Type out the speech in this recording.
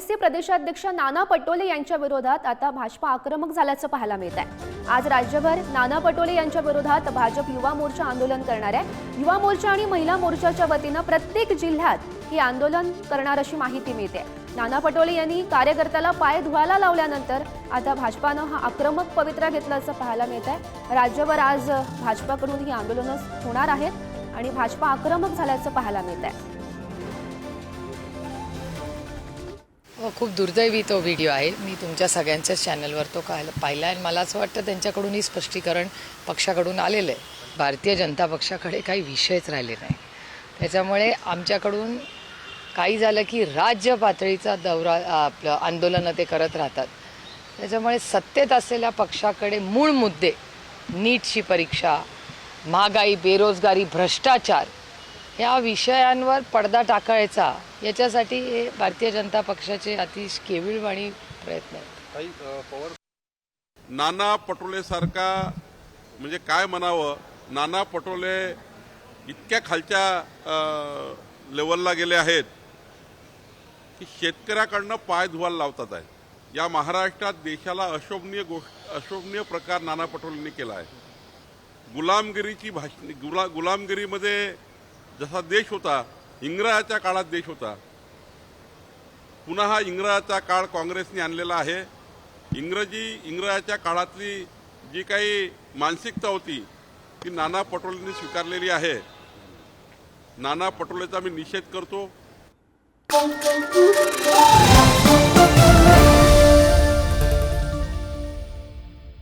काँग्रेसचे प्रदेशाध्यक्ष नाना पटोले यांच्या विरोधात आता भाजपा आक्रमक झाल्याचं पाहायला मिळत आहे. आज राज्यभर नाना पटोले यांच्या विरोधात भाजप युवा मोर्चा आंदोलन करणार आहे. युवा मोर्चा आणि महिला मोर्चाच्या वतीनं प्रत्येक जिल्ह्यात हे आंदोलन करणार अशी माहिती मिळते. नाना पटोले यांनी कार्यकर्त्याला पाय धुवायला लावल्यानंतर आता भाजपानं हा आक्रमक पवित्रा घेतल्याचं पाहायला मिळत आहे. राज्यभर आज भाजपाकडून ही आंदोलनं होणार आहेत आणि भाजपा आक्रमक झाल्याचं पाहायला मिळत आहे. खूप दुर्दैवी तो व्हिडिओ आहे. मी तुमच्या सगळ्यांच्याच चॅनलवर तो काय पाहिला आहे आणि मला असं वाटतं त्यांच्याकडूनही स्पष्टीकरण पक्षाकडून आलेलं आहे. भारतीय जनता पक्षाकडे काही विषयच राहिले नाही. त्याच्यामुळे आमच्याकडून काही झालं की राज्य पातळीचा दौरा आपलं आंदोलनं ते करत राहतात. त्याच्यामुळे सत्तेत असलेल्या पक्षाकडे मूळ मुद्दे नीटची परीक्षा महागाई बेरोजगारी भ्रष्टाचार या विषयांवर पडदा टाकायचा. याच्यासाठी हे भारतीय जनता पक्षाचे अतिश केविळवाणी प्रयत्न आहेत. नाना पटोले सारखा म्हणजे काय म्हणावं? नाना पटोले इतक्या खालच्या लेवलला गेले आहेत की शेतकऱ्याकडनं पाय धुवायला लावतात आहे या महाराष्ट्रात देशाला अशोभनीय गोष्ट अशोभनीय प्रकार नाना पटोलेंनी केला आहे. गुलामगिरीची भाष गुला गुलामगिरीमध्ये जसा देश होता इंग्रजाच्या काळात देश होता पुन्हा हा इंग्रजाचा काळ काँग्रेसने आणलेला आहे. इंग्रजी इंग्रजाच्या काळातली जी काही मानसिकता होती ती नाना पटोलेंनी स्वीकारलेली आहे. नाना पटोलेचा मी निषेध करतो.